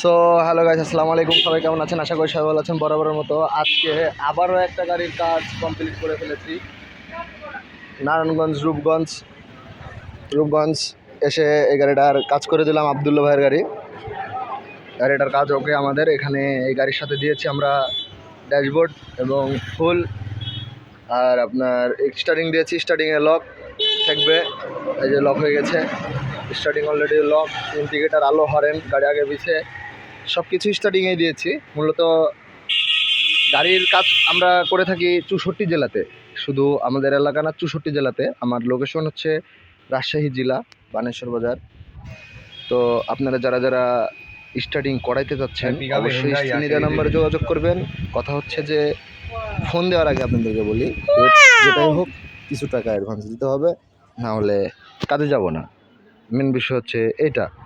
So hello guys আসসালামু আলাইকুম। সবাই কেমন আছেন? আশা করি সবাই ভালো আছেন বরাবরের মতো। আজকে আবারও একটা গাড়ির কাজ কমপ্লিট করে ফেলেছি। নারায়ণগঞ্জ, রূপগঞ্জ রূপগঞ্জ এসে এই গাড়িটার কাজ করে দিলাম আবদুল্লা ভাইয়ের গাড়ি। গাড়িটার কাজ ওকে আমাদের। এখানে এই গাড়ির সাথে দিয়েছি আমরা ড্যাশবোর্ড এবং ফুল। আর আপনার স্টার্টিং দিয়েছি, স্টার্টিংয়ে লক থাকবে। এই যে লক হয়ে গেছে। স্টার্টিং অলরেডি লক ইন্ডিকেটার, আলো, হরেন, গাড়ি আগে পিছে। সব কিছু স্টার্টিংয়ে দিয়েছি। মূলত গাড়ির কাজ আমরা করে থাকি চৌষট্টি জেলাতে। শুধু আমাদের এলাকা না চৌষট্টি জেলাতে। আমার লোকেশন হচ্ছে রাজশাহী জেলা বানেশ্বর বাজার। তো আপনারা যারা যারা স্টার্টিং করাইতে চাচ্ছেন হ্যাঁ, অবশ্যই স্ক্রিনে দেওয়া নাম্বারে যোগাযোগ করবেন। কথা হচ্ছে যে ফোন দেওয়ার আগে আপনাদেরকে বলি যেটাই হোক কিছু টাকা অ্যাডভান্স দিতে হবে না হলে কাজে যাব না। মেন বিষয় হচ্ছে এটা।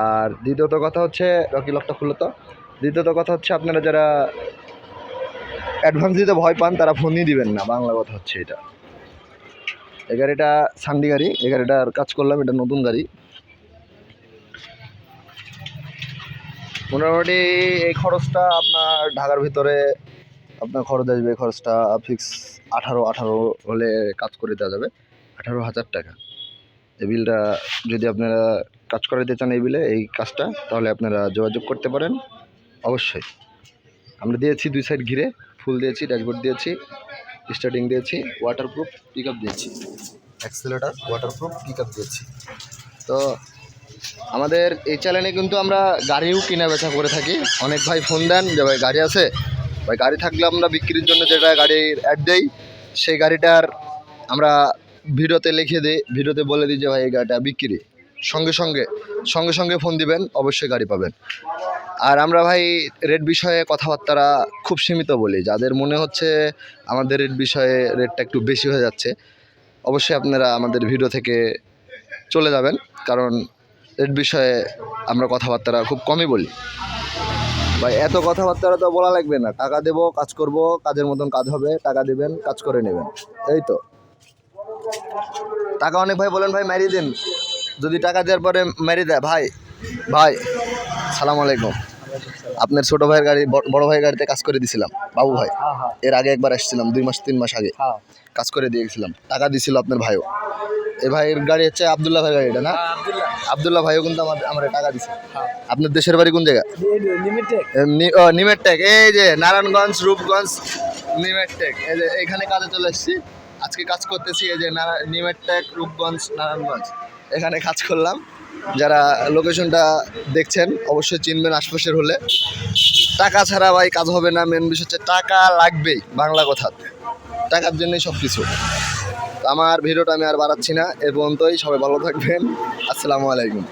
আর দ্বিতীয়ত কথা হচ্ছে, রকি লকটা খুলো তো। দ্বিতীয়ত কথা হচ্ছে, আপনারা যারা অ্যাডভান্স দিতে ভয় পান, তারা ফোনই দিবেন না। বাংলা কথা হচ্ছে এটা। এই গাড়িটা সান্ডি গাড়ি, এই গাড়িটার কাজ করলাম, এটা নতুন গাড়ি। মোটামুটি এই খরচটা আপনার ঢাকার ভিতরে, আপনার খরচ আসবে খরচটা ফিক্স আঠারো আঠারো হলে কাজ করে দেওয়া যাবে। আঠারো হাজার টাকা। এই বিলটা যদি আপনারা কাজ করাইতে চান এই বিলে, এই কাজটা, তাহলে আপনারা যোগাযোগ করতে পারেন। অবশ্যই। আমরা দিয়েছি দুই সাইড ঘিরে, ফুল দিয়েছি, ড্যাশবোর্ড দিয়েছি, স্টার্টিং দিয়েছি ওয়াটারপ্রুফ পিক আপ দিয়েছি। অ্যাক্সেলেটার ওয়াটারপ্রুফ পিক আপ দিয়েছি। তো আমাদের এই চ্যানেলে কিন্তু আমরা গাড়িও কিনা বেচা করে থাকি। অনেক ভাই ফোন দেন যে, ভাই, গাড়ি আছে? ভাই, গাড়ি থাকলে আমরা বিক্রির জন্য যেটা গাড়ির অ্যাড দেই, সেই গাড়িটার আমরা ভিডিওতে লিখে দিই, ভিডিওতে বলে দিই যে, ভাই, এই গাড়িটা বিক্রি। সঙ্গে সঙ্গে সঙ্গে সঙ্গে ফোন দিবেন, অবশ্যই গাড়ি পাবেন। আর আমরা ভাই রেট বিষয়ে কথাবার্তারা খুব সীমিত বলি, যাদের মনে হচ্ছে আমাদের রেট বিষয়ে রেটটা একটু বেশি হয়ে যাচ্ছে, অবশ্যই আপনারা আমাদের ভিডিও থেকে চলে যাবেন, কারণ রেট বিষয়ে আমরা কথাবার্তারা খুব কমই বলি। ভাই, এত কথাবার্তা তো বলা লাগবে না, টাকা দেব, কাজ করব, কাজের মতন কাজ হবে, টাকা দেবেন, কাজ করে নেবেন, এই তো। টাকা অনেক ভাই বলেন ভাই, মারিয়ে দিন। যদি টাকা দেওয়ার পরে মেরে দেয় ভাই ভাই সালাম আলাইকুম। আপনার ছোট ভাইয়ের গাড়ি বড়- ভাইয়ের গাড়িতে কাজ করে দিছিলাম বাবু ভাই। হ্যাঁ হ্যাঁ। এর আগে একবার এসেছিলাম দুই মাস তিন মাস আগে। হ্যাঁ। কাজ করে দিয়ে গেছিলাম টাকা দিছিল আপনার ভাইও। এই ভাইয়ের গাড়ি হচ্ছে আবদুল্লাহ ভাইয়ের গাড়ি এটা না? আব্দুল্লাহ। আবদুল্লাহ ভাইও কিন্তু আমার আমার টাকা দিছে। আপনার দেশের বাড়ি কোন জায়গা? নিমের টেক এই যে নারায়ণগঞ্জ রূপগঞ্জ নিমের টেক এই যে এইখানে কাজে চলে এসেছি আজকে কাজ করতেছি এই যে নারা- নিমের রূপগঞ্জ, নারায়ণগঞ্জ। এখানে কাজ করলাম। যারা লোকেশনটা দেখছেন, অবশ্যই চিনবেন আশপাশের হলে। টাকা ছাড়া ভাই কাজ হবে না। মেন বিষয় হচ্ছে টাকা লাগবেই, বাংলা কথা। টাকার জন্যই সব কিছু আমার ভিডিওটা আমি আর বাড়াচ্ছি না। এ পর্যন্তই, সবাই ভালো থাকবেন। আসসালামু আলাইকুম।